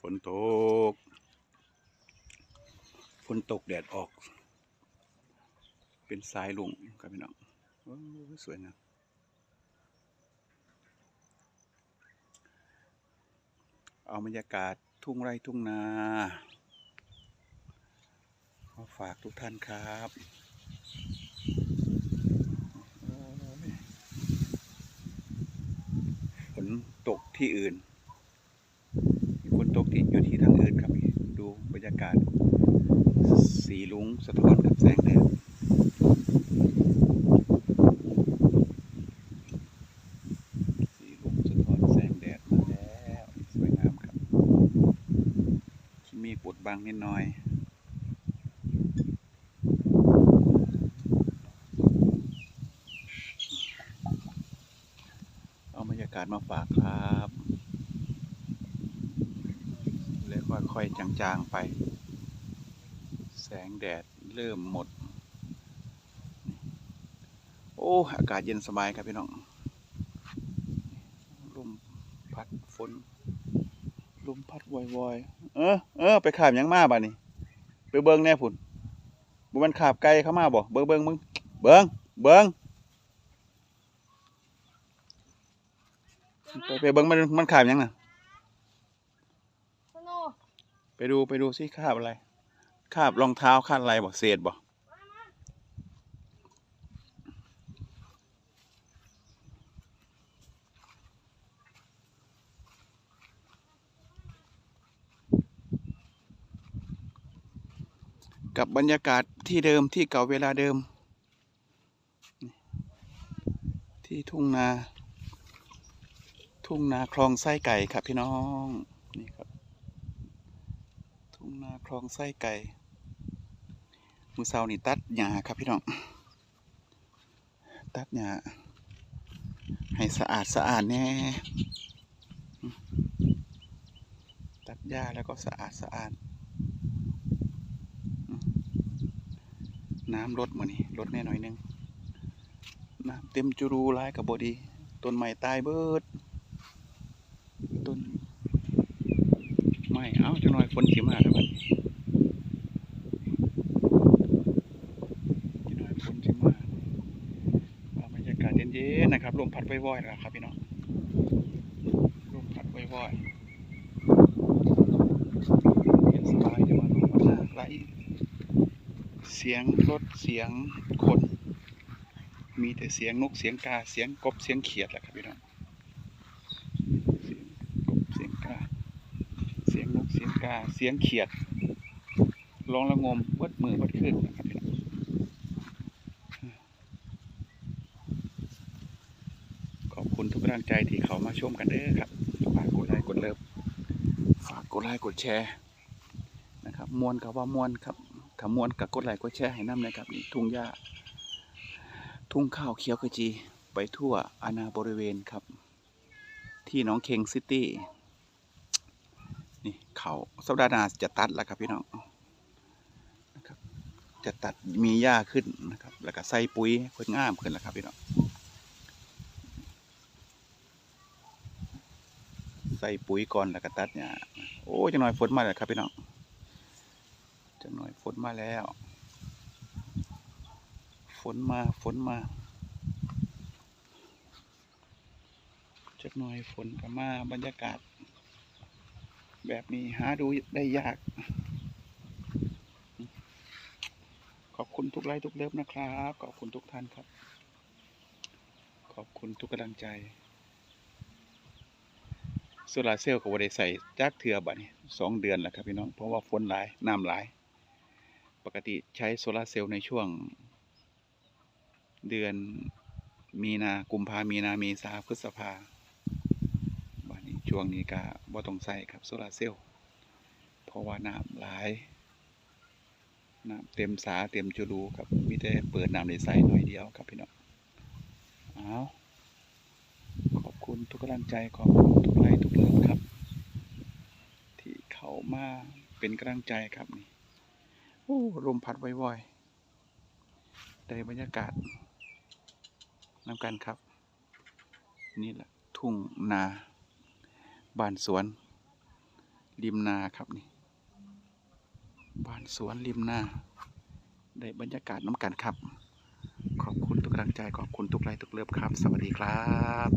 ฝนตก ฝนตกแดดออก เป็นสายลุงครับพี่น้องสวยนะเอาบรรยากาศทุ่งไร่ทุ่งนามาฝากทุกท่านครับฝนตกที่อื่น งสะท้อนกับแสงแดดสีลุงสะท้อนแสงแดดมาแล้วสวยงามครับ ที่มีปดบังนิดหน่อยเอาบรรยากาศมาฝากครับ แล้วค่อยๆจางๆไป แสงแดดเริ่มหมด โอ้ อากาศเย็นสบายครับพี่น้องลมพัดฝนลมพัดวอยๆเออเออไปขาบหยังมาบ่านี่ไปเบิงแน่พุ่นบ่มันขาบไกลเข้ามาบ่เบิงเบิงมึงเบิงเบิงไปไปเบิงมันมันขาบหยังน่ะสนุกไปดูไปดูสิคาบอะไร คาบรองเท้าคาบอะไรบอกเศษบอกกับบรรยากาศที่เดิมที่เก่าเวลาเดิม ที่ทุ่งนา ทุ่งนาคลองไส้ไก่ครับพี่น้อง นี่ครับ คลองไส้ไก่ มือเสานี่ตัดหญ้าครับพี่น้อง ตัดหญ้าให้สะอาดสะอาดแน่ ตัดหญ้าแล้วก็สะอาดสะอาด น้ำลดมือนี่ลดแน่หน่อยนึง น้ำเต็มจุรูร้ายกับบดี ต้นไม้ตายเบิด ต้น ม่เอ้าจังหน่อยฝนสิมาแล้วบันจังหน่อยฝนสิมาว่าบรรยากาศเย็นๆนะครับลมพัดว่อยๆแล้วครับพี่น้องลมพัดว่อยๆเย็นสบายจะมาลมพัดไหลเสียงรถเสียงคน มีแต่เสียงนกเสียงกาเสียงกบเสียงเขียดแหละครับพี่น้อง เสียงกบเสียงกา เสียงกาเสียงเขียดร้องระงมเบิดมือเบิดขึ้นนะครับขอบคุณทุกกำลังใจที่เขามาชมกันเด้อครับฝากกดไลค์กดเลิฟฝากกดไลค์กดแชร์นะครับมวนกับว่ามวนครับถ้ามวนกับกดไลค์กดแชร์ให้น้ำนะครับนี่ทุ่งหญ้าทุ่งข้าวเขียวขจีไปทั่วอาณาบริเวณครับ ที่น้องเคงซิตี้ นี่เขาสัปดาห์หน้าจะตัดแล้วครับพี่น้องนะครับจะตัดมีหญ้าขึ้นนะครับ แล้วก็ใส่ปุ๋ยเพิ่นงามขึ้นแล้วครับพี่น้องใส่ปุ๋ยก่อนแล้วก็ตัดหญ้าโอ้จังหน่อยฝนมาแล้วครับพี่น้องจังหน่อยฝนมาแล้ว ฝนมาฝนมาจักหน่อยฝนก็มาบรรยากาศ แบบนี้หาดูได้ยาก ขอบคุณทุกไลค์ทุกเลิฟนะครับ ขอบคุณทุกท่านครับ ขอบคุณทุกกำลังใจโซลาร์เซลล์ก็บ่ได้ใส่จักเถื่อบัดนี้สองเดือนแล้วครับพี่น้องเพราะว่าฝนหลายน้ำหลาย ปกติใช้โซลาร์เซลล์ในช่วง เดือนมีนากุมภามีนาเมษาพฤษภา ช่วงนี้ก็บ่ต้องใส่ครับโซลาร์เซลล์เพราะว่าน้ำหลายน้ำเต็มสาเต็มจุลูครับมีแต่เปิดน้ำในใส่หน่อยเดียวครับพี่น้องเอาขอบคุณทุกกำลังใจขอบคุณทุกไลค์ทุกเลิฟครับ ที่เขามาเป็นกำลังใจครับนี่โอ้ลมพัดว่อยๆได้บรรยากาศน้ำกันครับ นี่แหละทุ่งนา บ้านสวน ริมนาครับนี่ บ้านสวนริมนา ได้บรรยากาศน้ำกันครับ ขอบคุณทุกกำลังใจขอบคุณทุกไลค์ทุกเลิฟครับ สวัสดีครับ